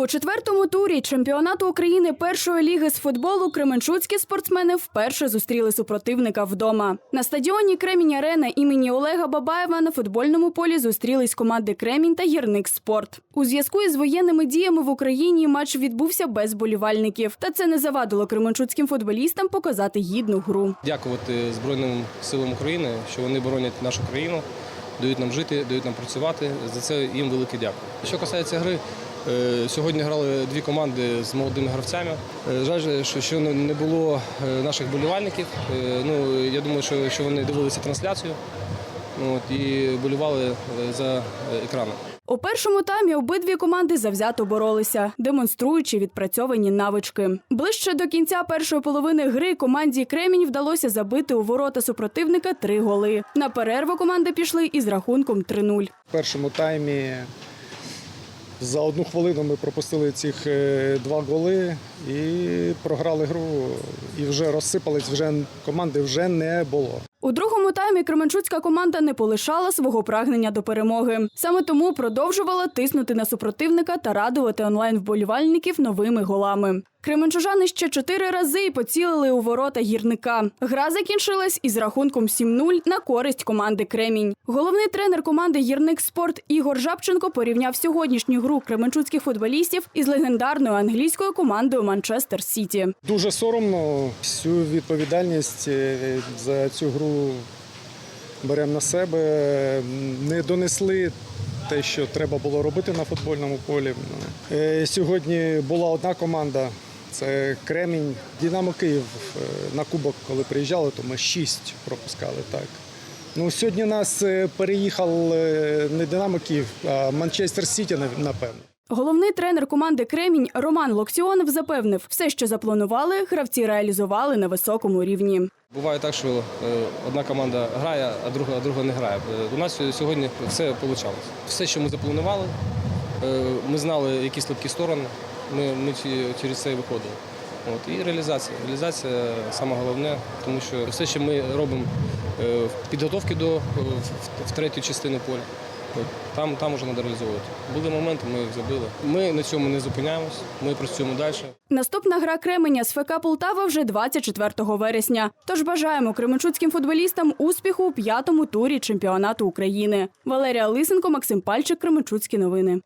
У четвертому турі чемпіонату України першої ліги з футболу кременчуцькі спортсмени вперше зустріли супротивника вдома. На стадіоні Кремінь Арена імені Олега Бабаєва на футбольному полі зустрілись команди Кремінь та Гірник Спорт. У зв'язку із воєнними діями в Україні матч відбувся без болівальників. Та це не завадило кременчуцьким футболістам показати гідну гру. Дякувати Збройним силам України, що вони боронять нашу країну, дають нам жити, дають нам працювати. За це їм велике дякую. Що касається гри, сьогодні грали дві команди з молодими гравцями. Е, Жаль, що, не було е, наших болівальників. Е, Ну, я думаю, що, вони дивилися трансляцію от, і болювали е, за е, екраном. У першому таймі обидві команди завзято боролися, демонструючи відпрацьовані навички. Ближче до кінця першої половини гри команді Кремінь вдалося забити у ворота супротивника три голи. На перерву команди пішли із рахунком 3-0. В першому таймі за одну хвилину ми пропустили цих е, два голи і програли гру. І вже розсипались, вже команди вже не було. У другому таймі Кременчуцька команда не полишала свого прагнення до перемоги. Саме тому продовжувала тиснути на супротивника та радувати онлайн вболівальників новими голами. Кременчужани ще чотири рази й поцілили у ворота гірника. Гра закінчилась із рахунком 7-0 на користь команди Кремінь. Головний тренер команди Гірник Спорт Ігор Жабченко порівняв сьогоднішню гру кременчуцьких футболістів із легендарною англійською командою Манчестер Сіті. Дуже соромно всю відповідальність е, за цю гру беремо на себе. Не донесли те, що треба було робити на футбольному полі. Е, Сьогодні була одна команда. Це Кремінь, Динамо Київ е, на кубок, коли приїжджали, то ми шість пропускали. Так. Ну, сьогодні нас е, переїхав е, не Динамо Київ, а Манчестер Сіті, напевно. Головний тренер команди Кремінь Роман Локтіонов запевнив, все, що запланували, гравці реалізували на високому рівні. Буває так, що одна команда грає, а друга, а друга не грає. У нас сьогодні все вийшло. Все, що ми запланували, ми знали, які слабкі сторони, ми, ми через це і виходили. От, і реалізація. Реалізація саме головне, тому що все, що ми робимо е, в підготовці до в третю частину поля, от, там, там вже треба реалізовувати. Були моменти, ми їх забили. Ми на цьому не зупиняємось, ми працюємо далі. Наступна гра Кременя з ФК Полтава вже 24 вересня. Тож бажаємо кременчуцьким футболістам успіху у п'ятому турі чемпіонату України. Валерія Лисенко, Максим Пальчик, Кременчуцькі новини.